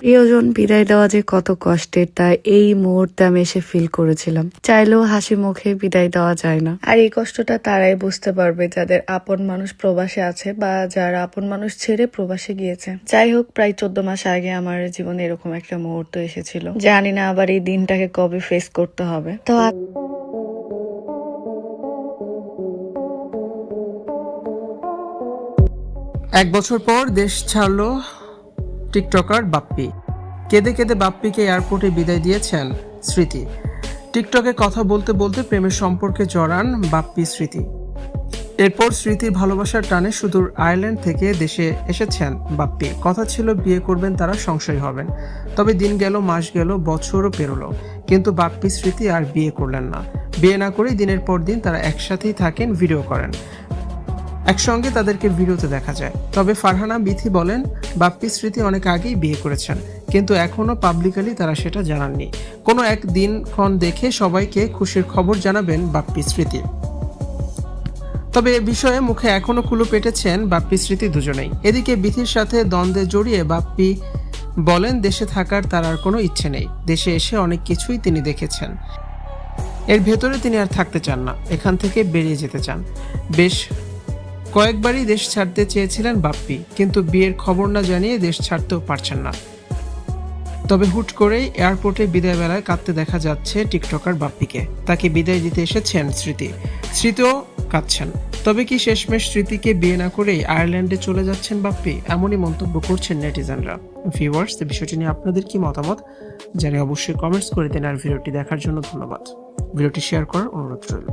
প্রিয়জন বিদায় দেওয়া যে কত কষ্টের তা এই মুহূর্তে আমি এসে ফিল করেছিলাম। চাইলেও হাসি মুখে বিদায় দেওয়া যায় না। আর এই কষ্টটা তারাই বুঝতে পারবে যাদের আপন মানুষ প্রবাসে আছে বা যারা আপন মানুষ ছেড়ে প্রবাসে গিয়েছে। যাই হোক প্রায় চোদ্দ মাস আগে আমার জীবনে এরকম একটা মুহূর্ত এসেছিল। জানি না আবার এই দিনটাকে কবে ফেস করতে হবে। তো এক বছর পর দেশ ছাড়ল টিকটকার বাপ্পি। কেঁদে কেঁদে বাপ্পিকে এয়ারপোর্টে বিদায় দিয়েছেন স্মৃতি। টিকটকে কথা বলতে বলতে প্রেমের সম্পর্কে জড়ান বাপ্পি স্মৃতি। এরপর স্মৃতির ভালোবাসার টানে সুদূর আয়ারল্যান্ড থেকে দেশে এসেছেন বাপ্পি। কথা ছিল, বিয়ে করবেন, তারা সংশয় হবেন। তবে দিন গেল, মাস গেল, বছরও পেরোলো। কিন্তু বাপ্পি স্মৃতি আর বিয়ে করলেন না। বিয়ে না করেই দিনের পর দিন তারা একসাথেই থাকেন, ভিডিও করেন। একসঙ্গে তাদেরকে ভিডিওতে দেখা যায়। তবে ফারহানা বিথি বলেন, বাপ্পি স্মৃতি অনেক আগেই বিয়ে করেছেন, কিন্তু এখনও পাবলিকালি তারা সেটা জানাননি। কোনো এক দিনক্ষণ দেখে সবাইকে খুশির খবর জানাবেন বাপ্পি স্মৃতি। তবে এ বিষয়ে মুখে এখনও কুলু পেটেছেন বাপ্পি স্মৃতি দুজনেই। এদিকে বিথির সাথে দ্বন্দ্বে জড়িয়ে বাপ্পি বলেন, দেশে থাকার তার আর কোনো ইচ্ছে নেই। দেশে এসে অনেক কিছুই তিনি দেখেছেন। এর ভেতরে তিনি আর থাকতে চান না। এখান থেকে বেরিয়ে যেতে চান। বেশ কয়েকবারই দেশ ছাড়তে চেয়েছিলেন বাপ্পি, কিন্তু বিয়ের খবর না জানিয়ে দেশ ছাড়তেও পারছেন না। তবে হুট করেই এয়ারপোর্টে বিদায় বেলায় কাঁদতে দেখা যাচ্ছে টিকটকার বাপ্পিকে। তাকে বিদায় দিতে এসেছেন স্মৃতি। স্মৃতিও কাঁদছেন। তবে কি শেষমেশ স্মৃতিকে বিয়ে না করেই আয়ারল্যান্ডে চলে যাচ্ছেন বাপ্পি, এমনই মন্তব্য করছেন নেটিজেনরা। ভিউয়ার্স, বিষয়টি নিয়ে আপনাদের কি মতামত? জানিয়ে অবশ্যই কমেন্টস করে দিন আর ভিডিওটি দেখার জন্য ধন্যবাদ। ভিডিওটি শেয়ার করার অনুরোধ রইল।